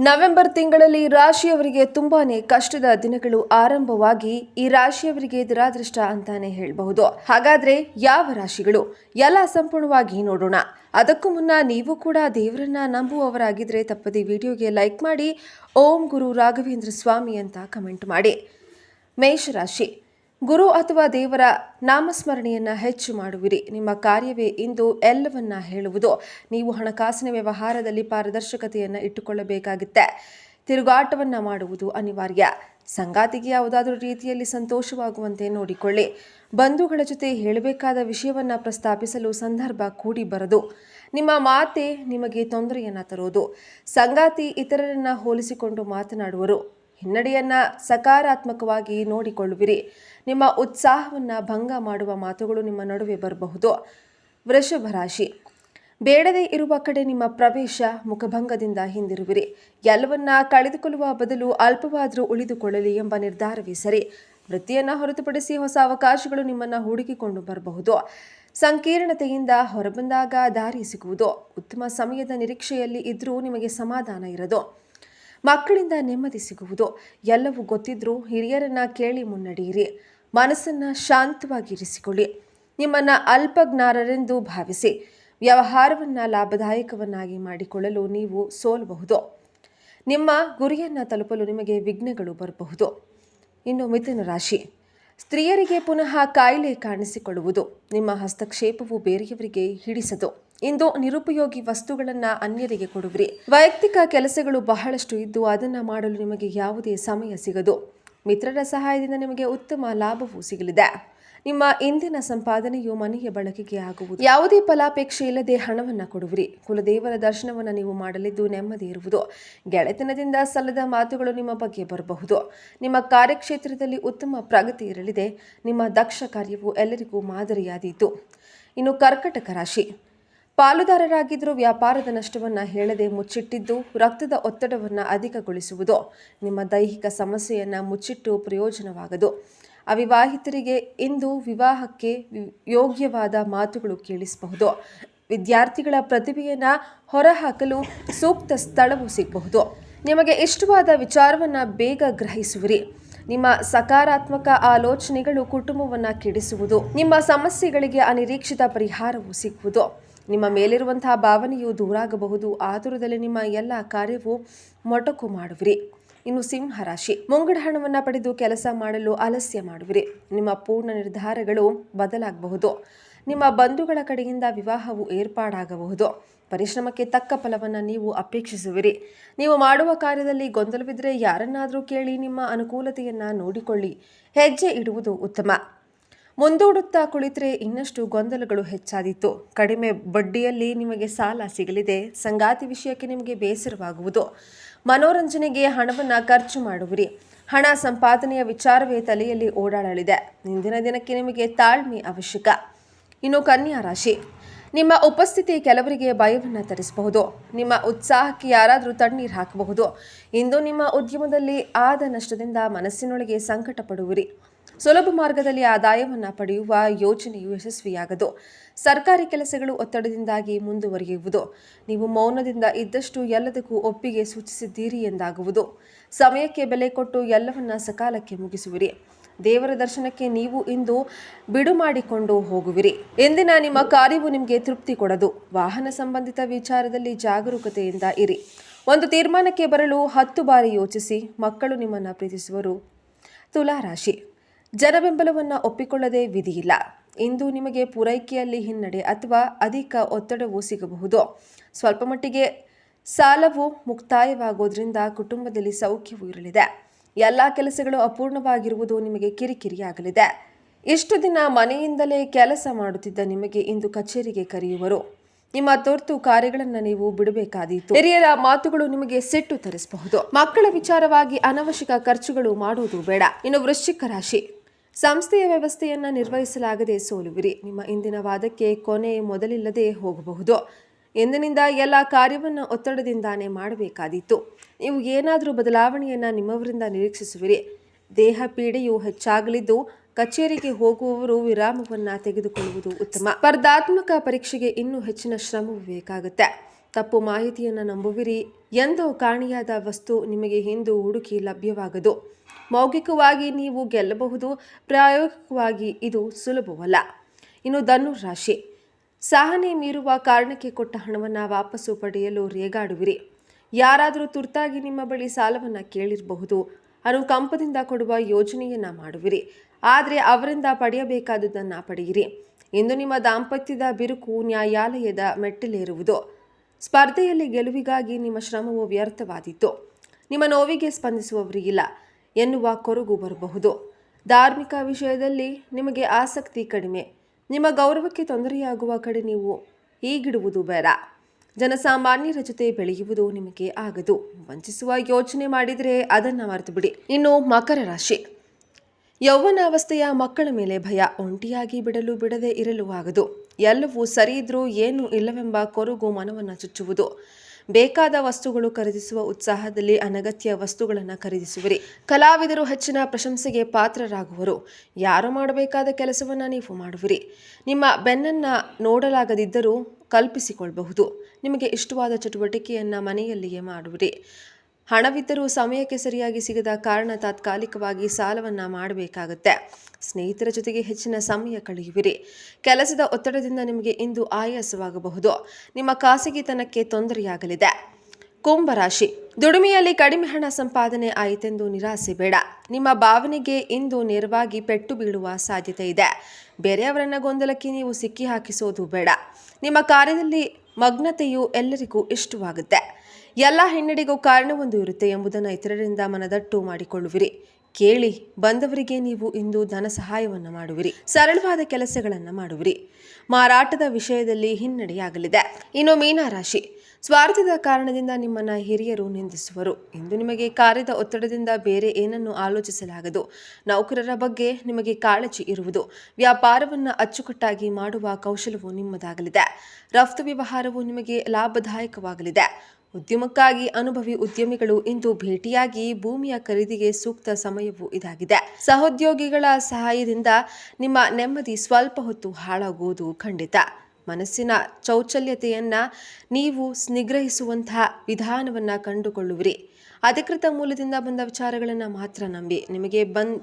November ತಿಂಗಳಲ್ಲಿ ರಾಶಿಯವರಿಗೆ ತುಂಬಾನೇ ಕಷ್ಟದ ದಿನಗಳು ಆರಂಭವಾಗಿ ಈ ರಾಶಿಯವರಿಗೆ ದುರಾದೃಷ್ಟ ಅಂತಾನೆ ಹೇಳಬಹುದು. ಹಾಗಾದ್ರೆ ಯಾವ ರಾಶಿಗಳು? ಎಲ್ಲ ಸಂಪೂರ್ಣವಾಗಿ ನೋಡೋಣ. ಅದಕ್ಕೂ ಮುನ್ನ ನೀವು ಕೂಡ ದೇವರನ್ನ ನಂಬುವವರಾಗಿದ್ರೆ ತಪ್ಪದೆ ವಿಡಿಯೋಗೆ ಲೈಕ್ ಮಾಡಿ. ಓಂ ಗುರು ರಾಘವೇಂದ್ರ ಸ್ವಾಮಿ ಅಂತ ಕಮೆಂಟ್ ಮಾಡಿ. ಮೇಷರಾಶಿ. ಗುರು ಅಥವಾ ದೇವರ ನಾಮಸ್ಮರಣೆಯನ್ನು ಹೆಚ್ಚು ಮಾಡುವಿರಿ. ನಿಮ್ಮ ಕಾರ್ಯವೇ ಇಂದು ಎಲ್ಲವನ್ನ ಹೇಳುವುದು. ನೀವು ಹಣಕಾಸಿನ ವ್ಯವಹಾರದಲ್ಲಿ ಪಾರದರ್ಶಕತೆಯನ್ನು ಇಟ್ಟುಕೊಳ್ಳಬೇಕಾಗುತ್ತೆ. ತಿರುಗಾಟವನ್ನು ಮಾಡುವುದು ಅನಿವಾರ್ಯ. ಸಂಗಾತಿಗೆ ಯಾವುದಾದರೂ ರೀತಿಯಲ್ಲಿ ಸಂತೋಷವಾಗುವಂತೆ ನೋಡಿಕೊಳ್ಳಿ. ಬಂಧುಗಳ ಜೊತೆ ಹೇಳಬೇಕಾದ ವಿಷಯವನ್ನು ಪ್ರಸ್ತಾಪಿಸಲು ಸಂದರ್ಭ ಕೂಡಿ ಬರದು ನಿಮ್ಮ ಮಾತೆ ನಿಮಗೆ ತೊಂದರೆಯನ್ನು ತರೋದು. ಸಂಗಾತಿ ಇತರರನ್ನ ಹೋಲಿಸಿಕೊಂಡು ಮಾತನಾಡುವರು. ಹಿನ್ನಡೆಯನ್ನ ಸಕಾರಾತ್ಮಕವಾಗಿ ನೋಡಿಕೊಳ್ಳುವಿರಿ. ನಿಮ್ಮ ಉತ್ಸಾಹವನ್ನು ಭಂಗ ಮಾಡುವ ಮಾತುಗಳು ನಿಮ್ಮ ನಡುವೆ ಬರಬಹುದು. ವೃಷಭ ರಾಶಿ. ಬೇಡದೇ ಇರುವ ಕಡೆ ನಿಮ್ಮ ಪ್ರವೇಶ ಮುಖಭಂಗದಿಂದ ಹಿಂದಿರುವಿರಿ. ಎಲ್ಲವನ್ನ ಕಳೆದುಕೊಳ್ಳುವ ಬದಲು ಅಲ್ಪವಾದರೂ ಉಳಿದುಕೊಳ್ಳಲಿ ಎಂಬ ನಿರ್ಧಾರವೇ ಸರಿ. ವೃತ್ತಿಯನ್ನು ಹೊರತುಪಡಿಸಿ ಹೊಸ ಅವಕಾಶಗಳು ನಿಮ್ಮನ್ನು ಹುಡುಕಿಕೊಂಡು ಬರಬಹುದು. ಸಂಕೀರ್ಣತೆಯಿಂದ ಹೊರಬಂದಾಗ ದಾರಿ ಸಿಗುವುದು. ಉತ್ತಮ ಸಮಯದ ನಿರೀಕ್ಷೆಯಲ್ಲಿ ಇದ್ದರೂ ನಿಮಗೆ ಸಮಾಧಾನ ಇರದು. ಮಕ್ಕಳಿಂದ ನೆಮ್ಮದಿ ಸಿಗುವುದು. ಎಲ್ಲವೂ ಗೊತ್ತಿದ್ರೂ ಹಿರಿಯರನ್ನ ಕೇಳಿ ಮುನ್ನಡೆಯಿರಿ. ಮನಸ್ಸನ್ನು ಶಾಂತವಾಗಿರಿಸಿಕೊಳ್ಳಿ. ನಿಮ್ಮನ್ನು ಅಲ್ಪಜ್ಞಾರರೆಂದು ಭಾವಿಸಿ. ವ್ಯವಹಾರವನ್ನು ಲಾಭದಾಯಕವನ್ನಾಗಿ ಮಾಡಿಕೊಳ್ಳಲು ನೀವು ಸೋಲಬಹುದು. ನಿಮ್ಮ ಗುರಿಯನ್ನು ತಲುಪಲು ನಿಮಗೆ ವಿಘ್ನಗಳು ಬರಬಹುದು. ಇನ್ನು ಮಿಥುನ ರಾಶಿ. ಸ್ತ್ರೀಯರಿಗೆ ಪುನಃ ಕಾಯಿಲೆ ಕಾಣಿಸಿಕೊಳ್ಳುವುದು. ನಿಮ್ಮ ಹಸ್ತಕ್ಷೇಪವು ಬೇರೆಯವರಿಗೆ ಹಿಡಿಸದು. ಇಂದು ನಿರುಪಯೋಗಿ ವಸ್ತುಗಳನ್ನ ಅನ್ಯರಿಗೆ ಕೊಡುವಿರಿ. ವೈಯಕ್ತಿಕ ಕೆಲಸಗಳು ಬಹಳಷ್ಟು ಇದ್ದು ಅದನ್ನ ಮಾಡಲು ನಿಮಗೆ ಯಾವುದೇ ಸಮಯ ಸಿಗದು. ಮಿತ್ರರ ಸಹಾಯದಿಂದ ನಿಮಗೆ ಉತ್ತಮ ಲಾಭವೂ ಸಿಗಲಿದೆ. ನಿಮ್ಮ ಇಂದಿನ ಸಂಪಾದನೆಯು ಮನೆಯ ಬಳಕೆಗೆ ಆಗುವುದು. ಯಾವುದೇ ಫಲಾಪೇಕ್ಷೆ ಇಲ್ಲದೆ ಹಣವನ್ನು ಕೊಡುವಿರಿ. ಕುಲದೇವರ ದರ್ಶನವನ್ನು ನೀವು ಮಾಡಲಿದ್ದು ನೆಮ್ಮದಿ ಇರುವುದು. ಗೆಳೆತನದಿಂದ ಸಲ್ಲದ ಮಾತುಗಳು ನಿಮ್ಮ ಬಗ್ಗೆ ಬರಬಹುದು. ನಿಮ್ಮ ಕಾರ್ಯಕ್ಷೇತ್ರದಲ್ಲಿ ಉತ್ತಮ ಪ್ರಗತಿ ಇರಲಿದೆ. ನಿಮ್ಮ ದಕ್ಷ ಕಾರ್ಯವು ಎಲ್ಲರಿಗೂ ಮಾದರಿಯಾದೀತು. ಇನ್ನು ಕರ್ಕಟಕ ರಾಶಿ. ಪಾಲುದಾರರಾಗಿದ್ದರೂ ವ್ಯಾಪಾರದ ನಷ್ಟವನ್ನು ಹೇಳದೆ ಮುಚ್ಚಿಟ್ಟಿದ್ದು, ರಕ್ತದ ಒತ್ತಡವನ್ನು ಅಧಿಕಗೊಳಿಸುವುದು ನಿಮ್ಮ ದೈಹಿಕ ಸಮಸ್ಯೆಯನ್ನು ಮುಚ್ಚಿಟ್ಟು ಪ್ರಯೋಜನವಾಗದು. ಅವಿವಾಹಿತರಿಗೆ ಇಂದು ವಿವಾಹಕ್ಕೆ ಯೋಗ್ಯವಾದ ಮಾತುಗಳು ಕೇಳಿಸಬಹುದು. ವಿದ್ಯಾರ್ಥಿಗಳ ಪ್ರತಿಭೆಯನ್ನು ಹೊರಹಾಕಲು ಸೂಕ್ತ ಸ್ಥಳವು ಸಿಗಬಹುದು. ನಿಮಗೆ ಇಷ್ಟವಾದ ವಿಚಾರವನ್ನು ಬೇಗ ಗ್ರಹಿಸುವಿರಿ. ನಿಮ್ಮ ಸಕಾರಾತ್ಮಕ ಆಲೋಚನೆಗಳು ಕುಟುಂಬವನ್ನು ಕೆಡಿಸುವುದು, ನಿಮ್ಮ ಸಮಸ್ಯೆಗಳಿಗೆ ಅನಿರೀಕ್ಷಿತ ಪರಿಹಾರವು ಸಿಗುವುದು. ನಿಮ್ಮ ಮೇಲಿರುವಂತಹ ಭಾವನೆಯು ದೂರಾಗಬಹುದು. ಆತುರದಲ್ಲಿ ನಿಮ್ಮ ಎಲ್ಲ ಕಾರ್ಯವು ಮೊಟಕು ಮಾಡುವಿರಿ. ಇನ್ನು ಸಿಂಹ ರಾಶಿ. ಮುಂಗಡ ಹಣವನ್ನು ಪಡೆದು ಕೆಲಸ ಮಾಡಲು ಆಲಸ್ಯ ಮಾಡುವಿರಿ. ನಿಮ್ಮ ಪೂರ್ಣ ನಿರ್ಧಾರಗಳು ಬದಲಾಗಬಹುದು. ನಿಮ್ಮ ಬಂಧುಗಳ ಕಡೆಯಿಂದ ವಿವಾಹವು ಏರ್ಪಾಡಾಗಬಹುದು. ಪರಿಶ್ರಮಕ್ಕೆ ತಕ್ಕ ಫಲವನ್ನು ನೀವು ಅಪೇಕ್ಷಿಸುವಿರಿ. ನೀವು ಮಾಡುವ ಕಾರ್ಯದಲ್ಲಿ ಗೊಂದಲವಿದ್ದರೆ ಯಾರನ್ನಾದರೂ ಕೇಳಿ ನಿಮ್ಮ ಅನುಕೂಲತೆಯನ್ನು ನೋಡಿಕೊಳ್ಳಿ. ಹೆಜ್ಜೆ ಇಡುವುದು ಉತ್ತಮ. ಮುಂದೂಡುತ್ತಾ ಕುಳಿತರೆ ಇನ್ನಷ್ಟು ಗೊಂದಲಗಳು ಹೆಚ್ಚಾದೀತು. ಕಡಿಮೆ ಬಡ್ಡಿಯಲ್ಲಿ ನಿಮಗೆ ಸಾಲ ಸಿಗಲಿದೆ. ಸಂಗಾತಿ ವಿಷಯಕ್ಕೆ ನಿಮಗೆ ಬೇಸರವಾಗುವುದು. ಮನೋರಂಜನೆಗೆ ಹಣವನ್ನು ಖರ್ಚು ಮಾಡುವಿರಿ. ಹಣ ಸಂಪಾದನೆಯ ವಿಚಾರವೇ ತಲೆಯಲ್ಲಿ ಓಡಾಡಲಿದೆ. ಇಂದಿನ ದಿನಕ್ಕೆ ನಿಮಗೆ ತಾಳ್ಮೆ ಅವಶ್ಯಕ. ಇನ್ನು ಕನ್ಯಾ ರಾಶಿ. ನಿಮ್ಮ ಉಪಸ್ಥಿತಿ ಕೆಲವರಿಗೆ ಭಯವನ್ನು ತರಿಸಬಹುದು. ನಿಮ್ಮ ಉತ್ಸಾಹಕ್ಕೆ ಯಾರಾದರೂ ತಣ್ಣೀರು ಹಾಕಬಹುದು. ಇಂದು ನಿಮ್ಮ ಉದ್ಯಮದಲ್ಲಿ ಆದ ನಷ್ಟದಿಂದ ಮನಸ್ಸಿನೊಳಗೆ ಸಂಕಟ ಪಡುವಿರಿ ಸುಲಭ ಮಾರ್ಗದಲ್ಲಿ ಆದಾಯವನ್ನು ಪಡೆಯುವ ಯೋಜನೆಯು ಯಶಸ್ವಿಯಾಗದು. ಸರ್ಕಾರಿ ಕೆಲಸಗಳು ಒತ್ತಡದಿಂದಾಗಿ ಮುಂದುವರಿಯುವುದು. ನೀವು ಮೌನದಿಂದ ಇದ್ದಷ್ಟು ಎಲ್ಲದಕ್ಕೂ ಒಪ್ಪಿಗೆ ಸೂಚಿಸಿದ್ದೀರಿ ಎಂದಾಗುವುದು. ಸಮಯಕ್ಕೆ ಬೆಲೆ ಕೊಟ್ಟು ಎಲ್ಲವನ್ನ ಸಕಾಲಕ್ಕೆ ಮುಗಿಸುವಿರಿ. ದೇವರ ದರ್ಶನಕ್ಕೆ ನೀವು ಇಂದು ಬಿಡು ಮಾಡಿಕೊಂಡು ಹೋಗುವಿರಿ. ಎಂದಿನ ನಿಮ್ಮ ಕಾರ್ಯವು ನಿಮಗೆ ತೃಪ್ತಿ ಕೊಡದು. ವಾಹನ ಸಂಬಂಧಿತ ವಿಚಾರದಲ್ಲಿ ಜಾಗರೂಕತೆಯಿಂದ ಇರಿ. ಒಂದು ತೀರ್ಮಾನಕ್ಕೆ ಬರಲು ಹತ್ತು ಬಾರಿ ಯೋಚಿಸಿ ಮಕ್ಕಳು ನಿಮ್ಮನ್ನು ಪ್ರೀತಿಸುವರು. ತುಲಾರಾಶಿ ಜನಬೆಂಬಲವನ್ನು ಒಪ್ಪಿಕೊಳ್ಳದೆ ವಿಧಿಯಿಲ್ಲ. ಇಂದು ನಿಮಗೆ ಪೂರೈಕೆಯಲ್ಲಿ ಹಿನ್ನಡೆ ಅಥವಾ ಅಧಿಕ ಒತ್ತಡವು ಸಿಗಬಹುದು. ಸ್ವಲ್ಪ ಮಟ್ಟಿಗೆ ಸಾಲವು ಮುಕ್ತಾಯವಾಗೋದ್ರಿಂದ ಕುಟುಂಬದಲ್ಲಿ ಸೌಖ್ಯವೂ ಇರಲಿದೆ. ಎಲ್ಲ ಕೆಲಸಗಳು ಅಪೂರ್ಣವಾಗಿರುವುದು ನಿಮಗೆ ಕಿರಿಕಿರಿಯಾಗಲಿದೆ. ಇಷ್ಟು ದಿನ ಮನೆಯಿಂದಲೇ ಕೆಲಸ ಮಾಡುತ್ತಿದ್ದ ನಿಮಗೆ ಇಂದು ಕಚೇರಿಗೆ ಕರೆಯುವರು. ನಿಮ್ಮ ತುರ್ತು ಕಾರ್ಯಗಳನ್ನು ನೀವು ಬಿಡಬೇಕಾದೀತು. ಹಿರಿಯರ ಮಾತುಗಳು ನಿಮಗೆ ಸಿಟ್ಟು ತರಿಸಬಹುದು. ಮಕ್ಕಳ ವಿಚಾರವಾಗಿ ಅನವಶ್ಯಕ ಖರ್ಚುಗಳು ಮಾಡುವುದು ಬೇಡ. ಇನ್ನು ವೃಶ್ಚಿಕ ರಾಶಿ. ಸಂಸ್ಥೆಯ ವ್ಯವಸ್ಥೆಯನ್ನು ನಿರ್ವಹಿಸಲಾಗದೆ ಸೋಲುವಿರಿ. ನಿಮ್ಮ ಇಂದಿನ ವಾದಕ್ಕೆ ಕೊನೆ ಮೊದಲಿಲ್ಲದೆ ಹೋಗಬಹುದು. ಎಂದಿನಿಂದ ಎಲ್ಲ ಕಾರ್ಯವನ್ನು ಒತ್ತಡದಿಂದಾನೇ ಮಾಡಬೇಕಾದೀತು. ನೀವು ಏನಾದರೂ ಬದಲಾವಣೆಯನ್ನು ನಿಮ್ಮವರಿಂದ ನಿರೀಕ್ಷಿಸುವಿರಿ. ದೇಹ ಪೀಡೆಯು ಹೆಚ್ಚಾಗಲಿದ್ದು ಕಚೇರಿಗೆ ಹೋಗುವವರು ವಿರಾಮವನ್ನು ತೆಗೆದುಕೊಳ್ಳುವುದು ಉತ್ತಮ. ಸ್ಪರ್ಧಾತ್ಮಕ ಪರೀಕ್ಷೆಗೆ ಇನ್ನೂ ಹೆಚ್ಚಿನ ಶ್ರಮವು ಬೇಕಾಗುತ್ತೆ. ತಪ್ಪು ಮಾಹಿತಿಯನ್ನು ನಂಬುವಿರಿ. ಎಂದೋ ಕಾಣಿಯಾದ ವಸ್ತು ನಿಮಗೆ ಹಿಂದೂ ಹುಡುಕಿ ಲಭ್ಯವಾಗದು. ಮೌಖಿಕವಾಗಿ ನೀವು ಗೆಲ್ಲಬಹುದು, ಪ್ರಾಯೋಗಿಕವಾಗಿ ಇದು ಸುಲಭವಲ್ಲ. ಇನ್ನು ಧನು ರಾಶಿ. ಸಹನೆ ಮೀರುವ ಕಾರಣಕ್ಕೆ ಕೊಟ್ಟ ಹಣವನ್ನು ವಾಪಸ್ಸು ಪಡೆಯಲು ರೇಗಾಡುವಿರಿ. ಯಾರಾದರೂ ತುರ್ತಾಗಿ ನಿಮ್ಮ ಬಳಿ ಸಾಲವನ್ನು ಕೇಳಿರಬಹುದು. ಅನುಕಂಪದಿಂದ ಕೊಡುವ ಯೋಜನೆಯನ್ನು ಮಾಡುವಿರಿ. ಆದರೆ ಅವರಿಂದ ಪಡೆಯಬೇಕಾದುದನ್ನು ಪಡೆಯಿರಿ. ಇಂದು ನಿಮ್ಮ ದಾಂಪತ್ಯದ ಬಿರುಕು ನ್ಯಾಯಾಲಯದ ಮೆಟ್ಟಿಲೇರುವುದು. ಸ್ಪರ್ಧೆಯಲ್ಲಿ ಗೆಲುವಿಗಾಗಿ ನಿಮ್ಮ ಶ್ರಮವು ವ್ಯರ್ಥವಾದೀತು. ನಿಮ್ಮ ನೋವಿಗೆ ಸ್ಪಂದಿಸುವವರಿಗಿಲ್ಲ. ಎನ್ನುವ ಕೊರಗು ಬರಬಹುದು. ಧಾರ್ಮಿಕ ವಿಷಯದಲ್ಲಿ ನಿಮಗೆ ಆಸಕ್ತಿ ಕಡಿಮೆ. ನಿಮ್ಮ ಗೌರವಕ್ಕೆ ತೊಂದರೆಯಾಗುವ ಕಡೆ ನೀವು ಈಗಿಡುವುದು ಬೇಡ. ಜನಸಾಮಾನ್ಯರ ಜೊತೆ ಬೆಳೆಯುವುದು ನಿಮಗೆ ಆಗದು. ವಂಚಿಸುವ ಯೋಚನೆ ಮಾಡಿದರೆ ಅದನ್ನು ಮರೆತು ಬಿಡಿ ಇನ್ನು ಮಕರ ರಾಶಿ. ಯೌವನಾವಸ್ಥೆಯ ಮಕ್ಕಳ ಮೇಲೆ ಭಯ. ಒಂಟಿಯಾಗಿ ಬಿಡಲು ಬಿಡದೆ ಇರಲು ಆಗದು. ಎಲ್ಲವೂ ಸರಿ ಇದ್ರೂ ಏನು ಇಲ್ಲವೆಂಬ ಕೊರಗು ಮನವನ್ನು ಚುಚ್ಚುವುದು. ಬೇಕಾದ ವಸ್ತುಗಳು ಖರೀದಿಸುವ ಉತ್ಸಾಹದಲ್ಲಿ ಅನಗತ್ಯ ವಸ್ತುಗಳನ್ನು ಖರೀದಿಸುವಿರಿ. ಕಲಾವಿದರು ಹೆಚ್ಚಿನ ಪ್ರಶಂಸೆಗೆ ಪಾತ್ರರಾಗುವರು. ಯಾರು ಮಾಡಬೇಕಾದ ಕೆಲಸವನ್ನು ನೀವು ಮಾಡುವಿರಿ. ನಿಮ್ಮ ಬೆನ್ನನ್ನು ನೋಡಲಾಗದಿದ್ದರೂ ಕಲ್ಪಿಸಿಕೊಳ್ಳಬಹುದು ನಿಮಗೆ ಇಷ್ಟವಾದ ಚಟುವಟಿಕೆಯನ್ನು ಮನೆಯಲ್ಲಿಯೇ ಮಾಡುವಿರಿ. ಹಣವಿದ್ದರೂ ಸಮಯಕ್ಕೆ ಸರಿಯಾಗಿ ಸಿಗದ ಕಾರಣ ತಾತ್ಕಾಲಿಕವಾಗಿ ಸಾಲವನ್ನು ಮಾಡಬೇಕಾಗುತ್ತೆ. ಸ್ನೇಹಿತರ ಜೊತೆಗೆ ಹೆಚ್ಚಿನ ಸಮಯ ಕಳೆಯುವಿರಿ. ಕೆಲಸದ ಒತ್ತಡದಿಂದ ನಿಮಗೆ ಇಂದು ಆಯಾಸವಾಗಬಹುದು. ನಿಮ್ಮ ಖಾಸಗಿತನಕ್ಕೆ ತೊಂದರೆಯಾಗಲಿದೆ. ಕುಂಭರಾಶಿ ದುಡಿಮೆಯಲ್ಲಿ ಕಡಿಮೆ ಹಣ ಸಂಪಾದನೆ ಆಯಿತೆಂದು ನಿರಾಸೆ ಬೇಡ. ನಿಮ್ಮ ಭಾವನೆಗೆ ಇಂದು ನೇರವಾಗಿ ಪೆಟ್ಟು ಬೀಳುವ ಸಾಧ್ಯತೆ ಇದೆ. ಬೇರೆಯವರನ್ನ ಗೊಂದಲಕ್ಕೆ ನೀವು ಸಿಕ್ಕಿ ಹಾಕಿಸೋದು ಬೇಡ. ನಿಮ್ಮ ಕಾರ್ಯದಲ್ಲಿ ಮಗ್ನತೆಯು ಎಲ್ಲರಿಗೂ ಇಷ್ಟವಾಗುತ್ತೆ. ಎಲ್ಲ ಹಿನ್ನಡೆಗೂ ಕಾರಣವೊಂದು ಇರುತ್ತೆ ಎಂಬುದನ್ನು ಇತರರಿಂದ ಮನದಟ್ಟು ಮಾಡಿಕೊಳ್ಳುವಿರಿ. ಕೇಳಿ ಬಂದವರಿಗೆ ನೀವು ಇಂದು ಧನ ಸಹಾಯವನ್ನು ಮಾಡುವಿರಿ. ಸರಳವಾದ ಕೆಲಸಗಳನ್ನು ಮಾಡುವಿರಿ. ಮಾರಾಟದ ವಿಷಯದಲ್ಲಿ ಹಿನ್ನಡೆಯಾಗಲಿದೆ. ಇನ್ನು ಮೀನರಾಶಿ ಸ್ವಾರ್ಥದ ಕಾರಣದಿಂದ ನಿಮ್ಮನ್ನು ಹಿರಿಯರು ನಿಂದಿಸುವರು. ಇಂದು ನಿಮಗೆ ಕಾರ್ಯದ ಒತ್ತಡದಿಂದ ಬೇರೆ ಏನನ್ನು ಆಲೋಚಿಸಲಾಗದು. ನೌಕರರ ಬಗ್ಗೆ ನಿಮಗೆ ಕಾಳಜಿ ಇರುವುದು. ವ್ಯಾಪಾರವನ್ನು ಅಚ್ಚುಕಟ್ಟಾಗಿ ಮಾಡುವ ಕೌಶಲವು ನಿಮ್ಮದಾಗಲಿದೆ. ರಫ್ತು ವ್ಯವಹಾರವು ನಿಮಗೆ ಲಾಭದಾಯಕವಾಗಲಿದೆ. ಉದ್ಯಮಕ್ಕಾಗಿ ಅನುಭವಿ ಉದ್ಯಮಿಗಳು ಇಂದು ಭೇಟಿಯಾಗಿ ಭೂಮಿಯ ಖರೀದಿಗೆ ಸೂಕ್ತ ಸಮಯವು ಇದಾಗಿದೆ. ಸಹೋದ್ಯೋಗಿಗಳ ಸಹಾಯದಿಂದ ನಿಮ್ಮ ನೆಮ್ಮದಿ ಸ್ವಲ್ಪ ಹೊತ್ತು ಹಾಳಾಗುವುದು ಖಂಡಿತ. ಮನಸ್ಸಿನ ಚೌಚಲ್ಯತೆಯನ್ನ ನೀವು ನಿಗ್ರಹಿಸುವಂತಹ ವಿಧಾನವನ್ನ ಕಂಡುಕೊಳ್ಳುವಿರಿ. ಅಧಿಕೃತ ಮೂಲದಿಂದ ಬಂದ ವಿಚಾರಗಳನ್ನು ಮಾತ್ರ ನಂಬಿ ನಿಮಗೆ ಬಂದ್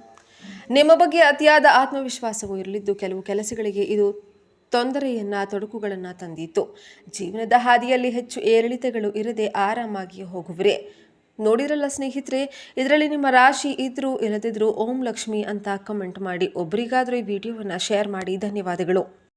ನಿಮ್ಮ ಬಗ್ಗೆ ಅತಿಯಾದ ಆತ್ಮವಿಶ್ವಾಸವೂ ಇರಲಿದ್ದು ಕೆಲವು ಕೆಲಸಗಳಿಗೆ ಇದು ತೊಂದರೆಯನ್ನ, ತೊಡಕುಗಳನ್ನು ತಂದಿತ್ತು. ಜೀವನದ ಹಾದಿಯಲ್ಲಿ ಹೆಚ್ಚು ಏರಿಳಿತಗಳು ಇರದೆ ಆರಾಮಾಗಿ ಹೋಗುವರೆ. ನೋಡಿರಲ್ಲ ಸ್ನೇಹಿತರೆ, ಇದರಲ್ಲಿ ನಿಮ್ಮ ರಾಶಿ ಇದ್ರೂ ಇಲ್ಲದಿದ್ರೂ ಓಂ ಲಕ್ಷ್ಮಿ ಅಂತ ಕಮೆಂಟ್ ಮಾಡಿ ಒಬ್ಬರಿಗಾದರೂ ಈ ವಿಡಿಯೋವನ್ನು ಶೇರ್ ಮಾಡಿ. ಧನ್ಯವಾದಗಳು.